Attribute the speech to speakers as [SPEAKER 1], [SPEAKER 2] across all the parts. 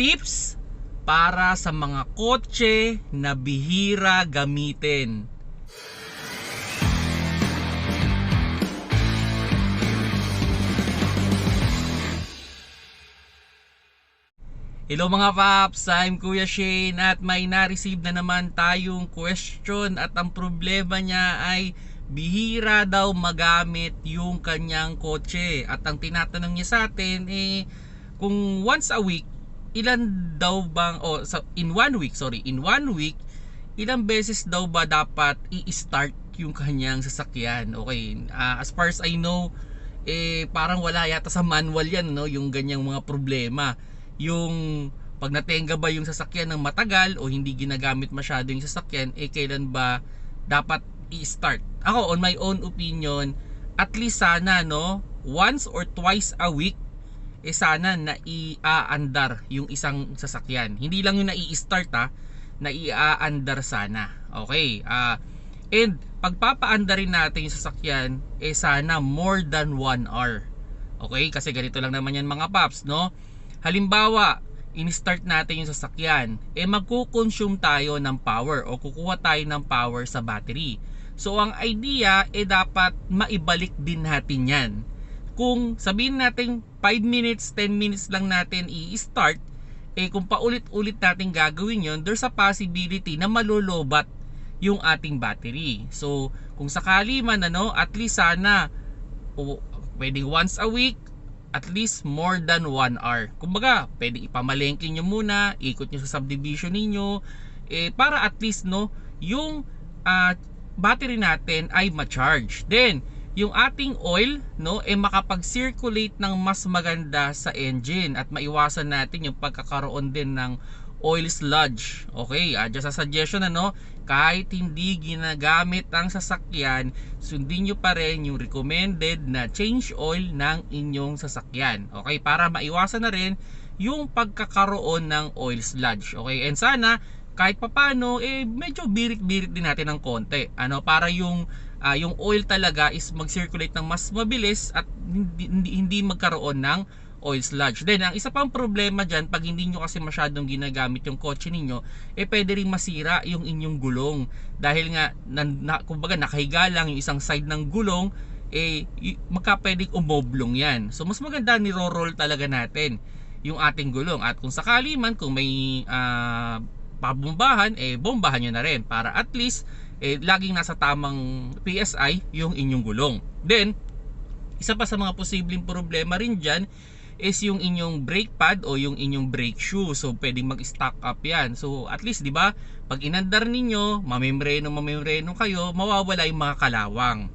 [SPEAKER 1] tips para sa mga kotse na bihira gamitin. Hello mga paps, I'm Kuya Shane at may na-receive na naman tayong question at ang problema niya ay bihira daw magamit yung kanyang kotse at ang tinatanong niya sa atin eh kung once a week ilan daw bang o sa in one week sorry in one week ilang beses daw ba dapat i-start yung kanyang sasakyan? Okay ah, as far as I know eh parang wala yata sa manual yan no yung ganyang mga problema. Yung pag natenga ba yung sasakyan ng matagal o hindi ginagamit masyado yung sasakyan eh kailan ba dapat i-start? Ako on my own opinion at least sana no once or twice a week eh sana na i-aandar yung isang sasakyan. Hindi lang yung na-i-start ha na i-aandar sana. Okay ah and pagpapaandarin natin yung sasakyan eh sana more than 1 hour. Okay kasi ganito lang naman yan mga paps no? Halimbawa in-start natin yung sasakyan eh magkukonsume tayo ng power o kukuha tayo ng power sa battery. So ang idea eh dapat maibalik din natin yan kung sabihin natin 5 minutes 10 minutes lang natin i-start eh kung paulit-ulit natin gagawin yon there's a possibility na malolobat yung ating battery so kung sakali man ano at least sana o, pwedeng once a week at least more than 1 hour. Kumbaga, pwede ipamalengke nyo muna, ikot nyo sa subdivision ninyo, eh, para at least no, yung ah, battery natin ay ma-charge. Then, yung ating oil no eh makapag-circulate ng mas maganda sa engine at maiwasan natin yung pagkakaroon din ng oil sludge. Okay, uh, just a suggestion ano, kahit hindi ginagamit ang sasakyan, sundin nyo pa rin yung recommended na change oil ng inyong sasakyan. Okay, para maiwasan na rin yung pagkakaroon ng oil sludge. Okay, and sana kahit papano eh medyo birit-birit din natin ng konti. Ano, para yung uh, yung oil talaga is mag-circulate ng mas mabilis at hindi, hindi, hindi magkaroon ng oil sludge. Then, ang isa pang problema dyan, pag hindi nyo kasi masyadong ginagamit yung kotse ninyo, eh pwede rin masira yung inyong gulong. Dahil nga, na, na, kumbaga nakahiga lang yung isang side ng gulong, eh magka pwedeng umoblong yan. So, mas maganda niro-roll talaga natin yung ating gulong. At kung sakali man, kung may uh, pabombahan, eh bombahan nyo na rin para at least eh, laging nasa tamang PSI yung inyong gulong. Then, isa pa sa mga posibleng problema rin dyan is yung inyong brake pad o yung inyong brake shoe. So, pwedeng mag-stock up yan. So, at least, di ba, pag inandar ninyo, mamembreno, mamembreno kayo, mawawala yung mga kalawang.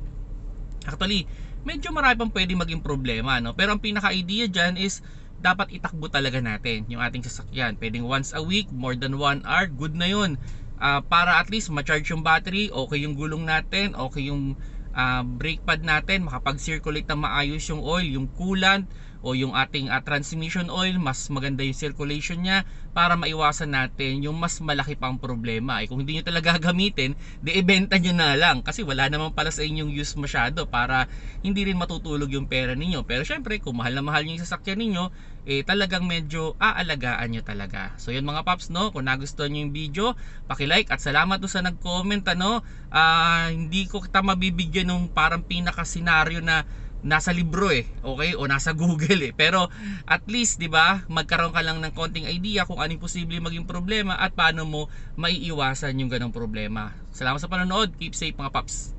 [SPEAKER 1] Actually, medyo marami pang pwedeng maging problema. No? Pero ang pinaka-idea dyan is, dapat itakbo talaga natin yung ating sasakyan. Pwedeng once a week, more than 1 hour, good na yun. Uh, para at least ma-charge yung battery, okay yung gulong natin, okay yung uh, brake pad natin, makapag-circulate na maayos yung oil, yung coolant, o yung ating uh, transmission oil, mas maganda yung circulation niya para maiwasan natin yung mas malaki pang problema. Eh, kung hindi nyo talaga gamitin, di ibenta nyo na lang kasi wala naman pala sa inyong use masyado para hindi rin matutulog yung pera ninyo. Pero syempre, kung mahal na mahal yung sasakyan ninyo, eh talagang medyo aalagaan nyo talaga. So yun mga paps, no? Kung nagustuhan nyo yung video, paki-like at salamat do sa nag-comment, ano? Uh, hindi ko kita mabibigyan ng parang pinaka-senaryo na nasa libro eh, okay? O nasa Google eh. Pero at least, 'di ba, magkaroon ka lang ng konting idea kung anong posible maging problema at paano mo maiiwasan yung ganong problema. Salamat sa panonood. Keep safe mga paps.